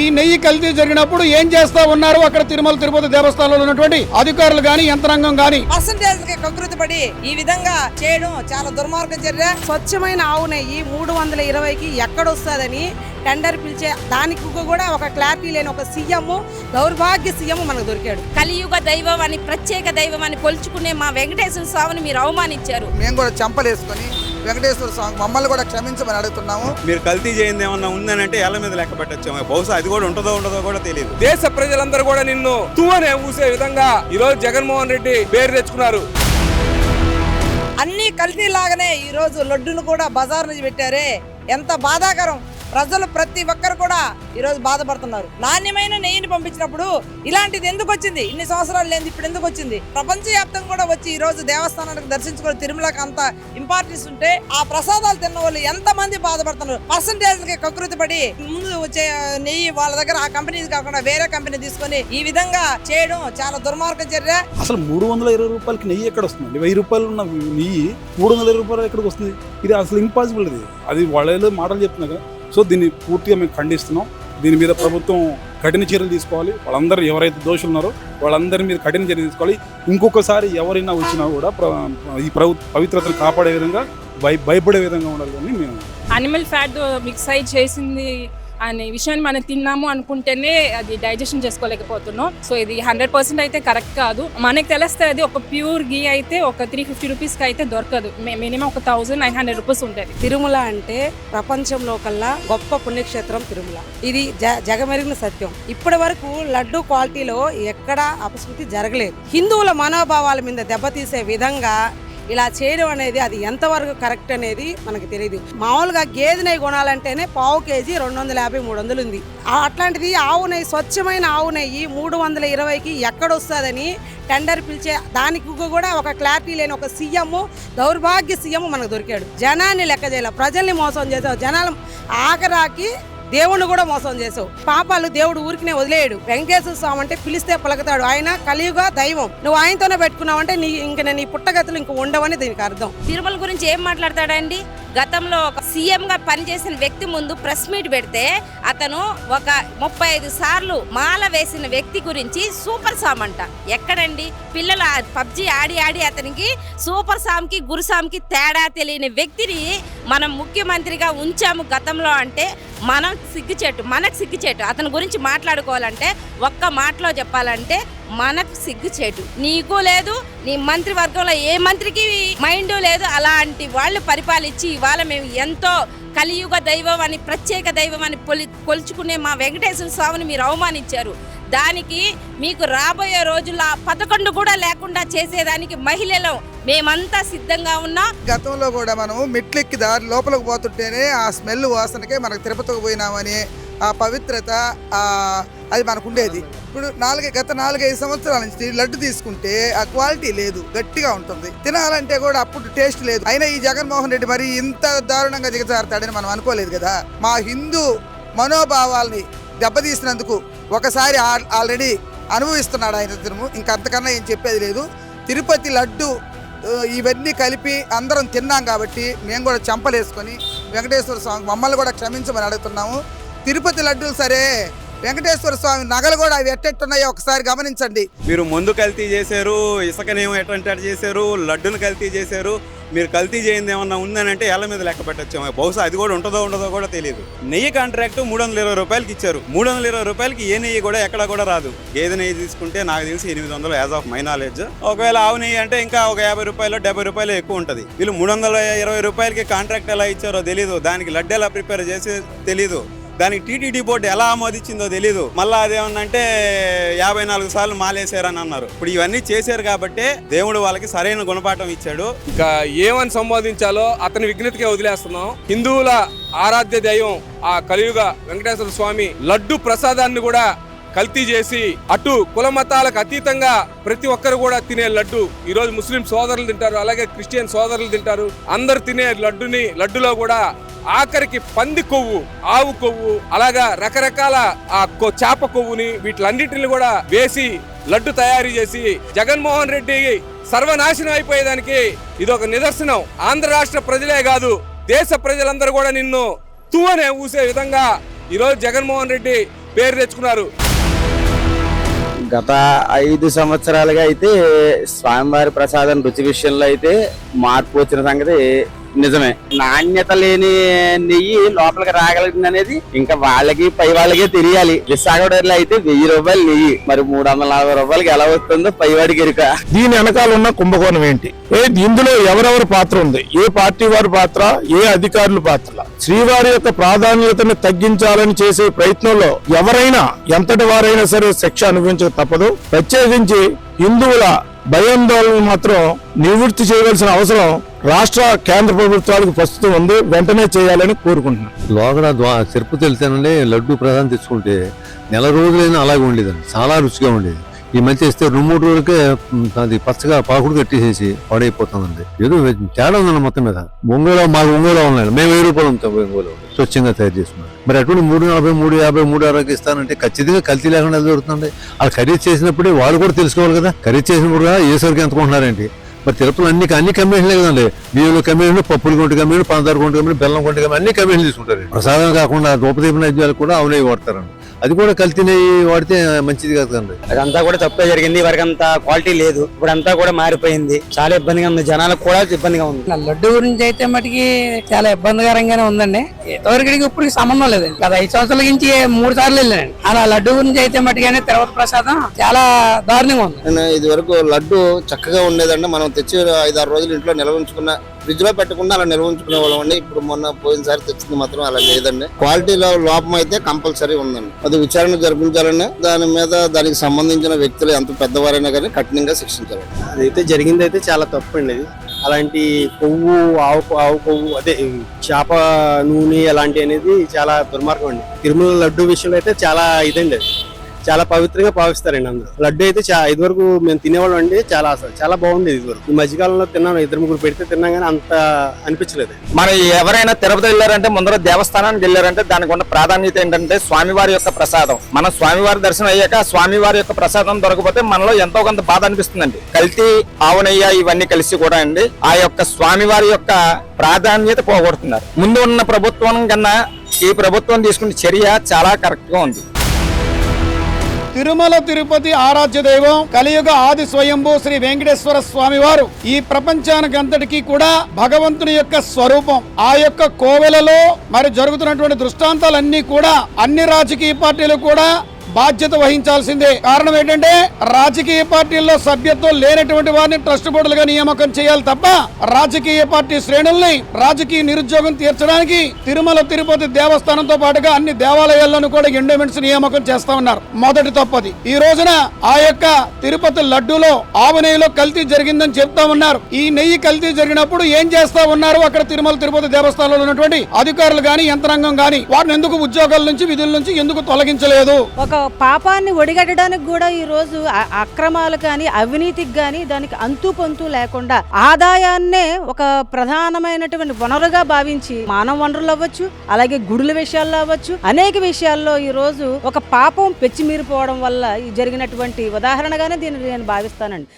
ఈ నెయ్యి కల్తీ జరిగినప్పుడు ఏం చేస్తా ఉన్నారు అక్కడ తిరుమల తిరుపతి దేవస్థానంలో ఉన్నటువంటి అధికారులు గాని యంత్రాంగం గాని. పర్సంటేజ్కి కకృతి పడి ఈ విధంగా చేయడం చాలా దుర్మార్గం చర్య. స్వచ్ఛమైన ఆవు నెయ్యి మూడు వందల ఇరవైకి ఎక్కడొస్తుందని టెండర్ పిలిచే దానికి కూడా ఒక క్లారిటీ లేని ఒక సీఎం దౌర్భాగ్య సీఎం మనకు దొరికాడు. కలియుగ దైవం అని ప్రత్యేక దైవం అని కొలుచుకునే మా వెంకటేశ్వర స్వామిని మీరు అవమానించారు. మేము కూడా చంపలేసుకొని వెంకటేశ్వర స్వామి మమ్మల్ని కూడా క్షమించమని అడుగుతున్నాము. మీరు కల్తీ చేయింది ఏమన్నా ఉందని అంటే ఎల్ల మీద లెక్క పెట్టచ్చు బహుశా అది కూడా ఉంటుందో ఉండదో కూడా తెలియదు. దేశ ప్రజలందరూ కూడా నిన్ను తువ్వనే ఊసే విధంగా ఈ రోజు జగన్మోహన్ రెడ్డి పేరు తెచ్చుకున్నారు. అన్ని కల్తీ లాగానే ఈ రోజు లడ్డును కూడా బజార్ నుంచి పెట్టారే. ఎంత బాధాకరం. ప్రజలు ప్రతి ఒక్కరు కూడా ఈరోజు బాధపడుతున్నారు. నాణ్యమైన నెయ్యిని పంపించినప్పుడు ఇలాంటిది ఎందుకు వచ్చింది? ఇన్ని సంవత్సరాలు లేని ఇప్పుడు ఎందుకు వచ్చింది? ప్రపంచ వ్యాప్తంగా కూడా వచ్చి ఈ రోజు దేవస్థానానికి దర్శించుకొని తిరుమలకి అంత ఇంపార్టెన్స్ ఉంటే ఆ ప్రసాదాలు తిన్న వాళ్ళు ఎంత మంది బాధపడుతున్నారు పర్సంటేజ్కి కకృతి పడి ముందు వచ్చే నెయ్యి వాళ్ళ దగ్గర ఆ కంపెనీ కాకుండా వేరే కంపెనీ తీసుకొని ఈ విధంగా చేయడం చాలా దుర్మార్గం చర్య. అసలు మూడు వందల ఇరవై రూపాయలకి నెయ్యి ఎక్కడ వస్తుంది? వెయ్యి రూపాయలు ఉన్న నెయ్యి మూడు వందల ఇరవై రూపాయలు ఎక్కడికి వస్తుంది? ఇది అసలు ఇంపాసిబుల్ ఇది. అది వాళ్ళ మాటలు చెప్తున్నా కదా సో దీన్ని పూర్తిగా మేము ఖండిస్తున్నాం. దీని మీద ప్రభుత్వం కఠిన చర్యలు తీసుకోవాలి. వాళ్ళందరూ ఎవరైతే దోషులు ఉన్నారో వాళ్ళందరి మీద కఠిన చర్యలు తీసుకోవాలి. ఇంకొకసారి ఎవరైనా వచ్చినా కూడా ఈ ప్రభుత్వ పవిత్రతను కాపాడే విధంగా భయ భయపడే విధంగా ఉండాలి అని మేము అనిమల్ ఫ్యాట్ మిక్స్ అయి చేసింది అనే విషయాన్ని మనం తిన్నాము అనుకుంటేనే అది డైజెషన్ చేసుకోలేకపోతున్నాం. సో ఇది హండ్రెడ్ పర్సెంట్ అయితే కరెక్ట్ కాదు. మనకి తెలిస్తే అది ఒక ప్యూర్ గీ అయితే ఒక త్రీ ఫిఫ్టీ రూపీస్కి అయితే దొరకదు. మినిమం ఒక థౌజండ్ నైన్ హండ్రెడ్ రూపీస్ ఉంటుంది తిరుమల అంటే ప్రపంచంలో కల్లా గొప్ప పుణ్యక్షేత్రం తిరుమల. ఇది జ జగమెరిగిన సత్యం. ఇప్పటి వరకు లడ్డు క్వాలిటీలో ఎక్కడా అపశృతి జరగలేదు. హిందువుల మనోభావాల మీద దెబ్బతీసే విధంగా ఇలా చేయడం అనేది అది ఎంతవరకు కరెక్ట్ అనేది మనకు తెలియదు మామూలుగా గేదె నెయ్యి కొనాలంటేనే పావు కేజీ రెండు వందల యాభై మూడు వందలు ఉంది అట్లాంటిది ఆవు నెయ్యి స్వచ్ఛమైన ఆవు నెయ్యి మూడు వందల ఇరవైకి ఎక్కడొస్తుందని టెండర్ పిలిచే దానికి కూడా ఒక క్లారిటీ లేని ఒక సీఎం దౌర్భాగ్య సీఎం మనకు దొరికాడు. జనాన్ని లెక్క చేయాలి ప్రజల్ని మోసం చేసావు జనాలు ఆఖరాకి దేవుణ్ణి కూడా మోసం చేసావు పాపాలు దేవుడు ఊరికినే వదిలేయడు. వెంకటేశ్వర స్వామి అంటే పిలిస్తే పలకతాడు. ఆయన కలియుగ దైవం. నువ్వు ఆయనతోనే పెట్టుకున్నావంటే నీ ఇంక నేను ఈ పుట్టగతులు ఇంక ఉండవని దీనికి అర్థం. తిరుమల గురించి ఏం మాట్లాడతాడండి? గతంలో ఒక సీఎం గా పనిచేసిన వ్యక్తి ముందు ప్రెస్ మీట్ పెడితే అతను ఒక ముప్పై ఐదు సార్లు మాల వేసిన వ్యక్తి గురించి సూపర్ సామ్ అంట. ఎక్కడండి? పిల్లలు పబ్జి ఆడి ఆడి అతనికి సూపర్ సామ్కి గురుసామ్కి తేడా తెలియని వ్యక్తిని మనం ముఖ్యమంత్రిగా ఉంచాము గతంలో అంటే మనం సిగ్గుచేటు మనకు సిగ్గుచేటు. అతని గురించి మాట్లాడుకోవాలంటే ఒక్క మాటలో చెప్పాలంటే మనకు సిగ్గుచేటు. నీకు లేదు నీ మంత్రివర్గంలో ఏ మంత్రికి మైండ్ లేదు అలాంటి వాళ్ళు పరిపాలించి ఇవాళ మేము ఎంతో కలియుగ దైవం అని ప్రత్యేక దైవం అని పొలి కొలుచుకునే మా వెంకటేశ్వర స్వామిని మీరు అవమానించారు. దానికి మీకు రాబోయే రోజుల్లో పదకొండు కూడా లేకుండా చేసేదానికి మహిళలు మేమంతా సిద్ధంగా ఉన్నాం. గతంలో కూడా మనం మెట్లెక్కి దారి లోపలికి పోతుంటేనే ఆ స్మెల్ వాసనకే మనకు తిరుపతికి పోయినామని ఆ పవిత్రత అది మనకు ఉండేది. ఇప్పుడు నాలుగు గత నాలుగైదు సంవత్సరాల నుంచి లడ్డు తీసుకుంటే ఆ క్వాలిటీ లేదు గట్టిగా ఉంటుంది. తినాలంటే కూడా అప్పుడు టేస్ట్ లేదు. అయినా ఈ జగన్మోహన్ రెడ్డి మరి ఇంత దారుణంగా దిగజారుతాడని మనం అనుకోలేదు కదా. మా హిందూ మనోభావాల్ని దెబ్బతీసినందుకు ఒకసారి ఆల్రెడీ అనుభవిస్తున్నాడు ఆయన తిరుము ఇంకా అంతకన్నా ఏం చెప్పేది లేదు. తిరుపతి లడ్డు ఇవన్నీ కలిపి అందరం తిన్నాం కాబట్టి మేము కూడా చంపలేసుకొని వెంకటేశ్వర స్వామి మమ్మల్ని కూడా క్షమించమని అడుగుతున్నాము. తిరుపతి లడ్డూలు సరే వెంకటేశ్వర స్వామి నగలు కూడా అవి ఎట్టెట్టున్నాయో ఒకసారి గమనించండి. మీరు ముందు కల్తీ చేశారు ఇసుకనేమో ఎటువంటి చేశారు లడ్డును కల్తీ చేశారు మీరు కల్తీ చేయింది ఏమన్నా ఉందని అంటే ఎల్ల మీద లెక్క పెట్టచ్చు బహుశా అది కూడా ఉంటుందో ఉండదో కూడా తెలియదు నెయ్యి కాంట్రాక్ట్ మూడు వందల ఇరవై రూపాయలకి ఇచ్చారు. మూడు వందల ఇరవై రూపాయలకి ఏ నెయ్యి కూడా ఎక్కడ కూడా రాదు. గేదె నెయ్యి తీసుకుంటే నాకు తెలిసి ఎనిమిది వందలు యాజ్ ఆఫ్ మై నాలెడ్జ్ ఒకవేళ ఆవు నెయ్యి అంటే ఇంకా ఒక యాభై రూపాయలు డెబ్బై రూపాయలు ఎక్కువ ఉంటుంది. వీళ్ళు మూడు వందల ఇరవై రూపాయలకి కాంట్రాక్ట్ ఎలా ఇచ్చారో తెలియదు దానికి లడ్డు ఎలా ప్రిపేర్ చేసి తెలియదు దానికి టీటీడీ బోర్డు ఎలా ఆమోదించిందో తెలియదు మళ్ళీ అదేమన్నంటే యాభై నాలుగు సార్లు మాలేశారని అన్నారు. ఇప్పుడు ఇవన్నీ చేశారు కాబట్టి దేవుడు వాళ్ళకి సరైన గుణపాఠం ఇచ్చాడు. ఇంకా ఏమని సంబోధించాలో అతని విఘ్నతకే వదిలేస్తున్నాం. హిందువుల ఆరాధ్య దైవం ఆ కలియుగ వెంకటేశ్వర స్వామి లడ్డు ప్రసాదాన్ని కూడా కల్తీ చేసి అటు కుల మతాలకు అతీతంగా ప్రతి ఒక్కరు కూడా తినే లడ్డు ఈ రోజు ముస్లిం సోదరులు తింటారు అలాగే క్రిస్టియన్ సోదరులు తింటారు. అందరు తినే లడ్డుని లడ్డులో కూడా ఆఖరికి పంది కొవ్వు ఆవు కొవ్వు అలాగా రకరకాల ఆ కొ- చేప కొవ్వుని వీటిలన్నిటిని కూడా వేసి లడ్డు తయారు చేసి జగన్మోహన్ రెడ్డి సర్వనాశనం అయిపోయేదానికి ఇది ఒక నిదర్శనం. ఆంధ్ర రాష్ట్ర ప్రజలే కాదు దేశ ప్రజలందరూ కూడా నిన్ను తువ్వనే ఊసే విధంగా ఈరోజు జగన్మోహన్ రెడ్డి పేరు తెచ్చుకున్నారు. గత ఐదు సంవత్సరాలుగా అయితే స్వామివారి ప్రసాదం రుచి విషయంలో అయితే మార్పు వచ్చిన సంగతి నిజమే. నాణ్యత లేని నెయ్యి లోపలికి రాగలిగింది అనేది ఇంకా వాళ్ళకి పై వాళ్ళకే తెలియాలి. విశాఖపట్నంలో అయితే వెయ్యి రూపాయలు నెయ్యి. మరి మూడు వందల నలభై రూపాయలకి ఎలా వస్తుందో పైవాడికి ఎరుక. దీని వెనకాల ఉన్న కుంభకోణం ఏంటి? ఇందులో ఎవరెవరి పాత్ర ఉంది? ఏ పార్టీ వారి పాత్ర? ఏ అధికారుల పాత్ర? శ్రీవారి యొక్క ప్రాధాన్యతను తగ్గించాలని చేసే ప్రయత్నంలో ఎవరైనా ఎంతటి వారైనా సరే శిక్ష అనుభవించక తప్పదు. ప్రత్యేకించి హిందువుల భయాందోళన మాత్రం నివృత్తి చేయవలసిన అవసరం రాష్ట్ర కేంద్ర ప్రభుత్వాలకు ప్రస్తుతం ఉంది. వెంటనే చేయాలని కోరుకుంటున్నాను లోగడ తిరుపతి వెళ్తేనండి లడ్డు ప్రధానం తెచ్చుకుంటే నెల రోజులైనా అలాగే ఉండేదండి. చాలా రుచిగా ఉండేది. ఈ మధ్య ఇస్తే రెండు మూడు రోజులకే అది పచ్చగా పాకుడు కట్టేసేసి పాడైపోతుందండి. ఏదో తేడా ఉందండి మొత్తం మీద. ఒంగోలో మాకు ఒంగోలో ఉన్నాయి. మేము వెయ్యి రూపాయలు ఉంటాం ఒంగోలో. స్వచ్ఛంగా తయారు చేసుకున్నాం. మరి అటువంటి మూడు నలభై మూడు యాభై మూడు అరవైకి ఇస్తానంటే ఖచ్చితంగా కల్తీ లేకుండా ఎలా దొరుకుతుంది అది ఖరీదు చేసినప్పుడే వాళ్ళు కూడా తెలుసుకోవాలి కదా. ఖరీదు చేసినప్పుడు కూడా ఏ సరికి ఎంత మరి తిరుపతిలో అన్ని అన్ని కమిషన్లే కదండి. బియ్యం కమిషన్ పప్పులు కొంటు కమిషన్ పంచదార కొంటు కమిషన్ బెల్లం కొంటు కమిషన్ అన్ని కమిషన్లు తీసుకుంటారు. ప్రసాదం కాకుండా రూపదీప నైద్యాలు కూడా అవునై వాడతారండి. అది కూడా కల్తీ నెయ్యి వాడితే మంచిది కాదు కదండి. అదంతా కూడా తప్పే జరిగింది. వరకంత క్వాలిటీ లేదు. ఇప్పుడంతా కూడా మారిపోయింది. చాలా ఇబ్బందిగా ఉంది. జనాలకు కూడా ఇబ్బందిగా ఉంది. లడ్డు గురించి అయితే మటుకి చాలా ఇబ్బందికరంగానే ఉందండి. ఎవరికి ఇప్పుడు సంబంధం లేదండి. గత ఐదు సంవత్సరాల నుంచి మూడు సార్లు వెళ్ళానండి. అలా లడ్డు గురించి అయితే మటుగానే తిరుపతి ప్రసాదం చాలా దారుణంగా ఉంది. ఇది వరకు లడ్డు చక్కగా ఉండేదండి. మనం తెచ్చి ఐదు ఆరు రోజులు ఇంట్లో నిల్వ ఉంచుకున్న ఫ్రిడ్జ్లో పెట్టకుండా అలా నిర్వహించుకునే వాళ్ళం అండి. ఇప్పుడు మొన్న పోయినసారి తెచ్చింది మాత్రం అలా లేదండి. క్వాలిటీలో లోపం అయితే కంపల్సరీ ఉందండి. అది విచారణ జరిపించాలని దాని మీద దానికి సంబంధించిన వ్యక్తులు ఎంత పెద్దవారైనా కానీ కఠినంగా శిక్షించాలి అదైతే జరిగింది అయితే చాలా తప్పు అండి అది అలాంటి కొవ్వు ఆవు ఆవు కొవ్వు అదే చేప నూనె అలాంటి అనేది చాలా దుర్మార్గం అండి. తిరుమల లడ్డు విషయంలో అయితే చాలా ఇదండి అది. చాలా పవిత్రంగా భావిస్తారండి అందరూ. లడ్డు అయితే చా- ఇదివరకు మేము తినేవాళ్ళం అండి. చాలా అసలు చాలా బాగుంది ఇదివరకు ఈ మధ్యకాలంలో తిన్నాను ఇద్దరు ముగ్గురు పెడితే తిన్నాం కానీ అంత అనిపించలేదు. మరి ఎవరైనా తిరుపతి వెళ్ళారంటే ముందర దేవస్థానానికి వెళ్ళారంటే దానికి ఉన్న ప్రాధాన్యత ఏంటంటే స్వామివారి యొక్క ప్రసాదం. మన స్వామివారి దర్శనం అయ్యాక స్వామివారి యొక్క ప్రసాదం దొరకపోతే మనలో ఎంతో కొంత బాధ అనిపిస్తుందండి. కల్తీ ఆవునయ్య ఇవన్నీ కలిసి కూడా అండి ఆ యొక్క స్వామివారి యొక్క ప్రాధాన్యత పోగొడుతున్నారు. ముందు ఉన్న ప్రభుత్వం కన్నా ఈ ప్రభుత్వం తీసుకున్న చర్య చాలా కరెక్ట్గా ఉంది. తిరుమల తిరుపతి ఆరాధ్య దైవం కలియుగ ఆది స్వయంభూ శ్రీ వెంకటేశ్వర స్వామి వారు. ఈ ప్రపంచానికి అంతటికీ కూడా భగవంతుని యొక్క స్వరూపం ఆ యొక్క కోవెలలో మరి జరుగుతున్నటువంటి దృష్టాంతాలన్నీ కూడా అన్ని రాజకీయ పార్టీలు కూడా బాధ్యత వహించాల్సిందే. కారణం ఏంటంటే రాజకీయ పార్టీల్లో సభ్యత్వం లేనటువంటి వారిని ట్రస్ట్ బోర్డులుగా నియామకం చేయాలి తప్ప రాజకీయ పార్టీ శ్రేణుల్ని రాజకీయ నిరుద్యోగం తీర్చడానికి తిరుమల తిరుపతి దేవస్థానంతో పాటుగా అన్ని దేవాలయాల్లోనూ కూడా ఎండోమెంట్స్ నియామకం చేస్తా ఉన్నారు. మొదటి తప్పది. ఈ రోజున ఆ యొక్క తిరుపతి లడ్డూలో ఆవు నెయ్యిలో కల్తీ జరిగిందని చెప్తా ఉన్నారు. ఈ నెయ్యి కల్తీ జరిగినప్పుడు ఏం చేస్తా ఉన్నారు? అక్కడ తిరుమల తిరుపతి దేవస్థానంలో ఉన్నటువంటి అధికారులు గాని యంత్రాంగం గాని వారిని ఎందుకు ఉద్యోగాల నుంచి విధుల నుంచి ఎందుకు తొలగించలేదు? ఒక పాపాన్ని ఒడిగట్టడానికి కూడా ఈ రోజు అక్రమాలు కానీ అవినీతికి కానీ దానికి అంతు పొంతు లేకుండా ఆదాయాన్నే ఒక ప్రధానమైనటువంటి వనరుగా భావించి మానవ వనరులు అవ్వచ్చు అలాగే గుడుల విషయాల్లో అవ్వచ్చు అనేక విషయాల్లో ఈ రోజు ఒక పాపం పెచ్చిమీరిపోవడం వల్ల జరిగినటువంటి ఉదాహరణగానే దీన్ని నేను భావిస్తానండి.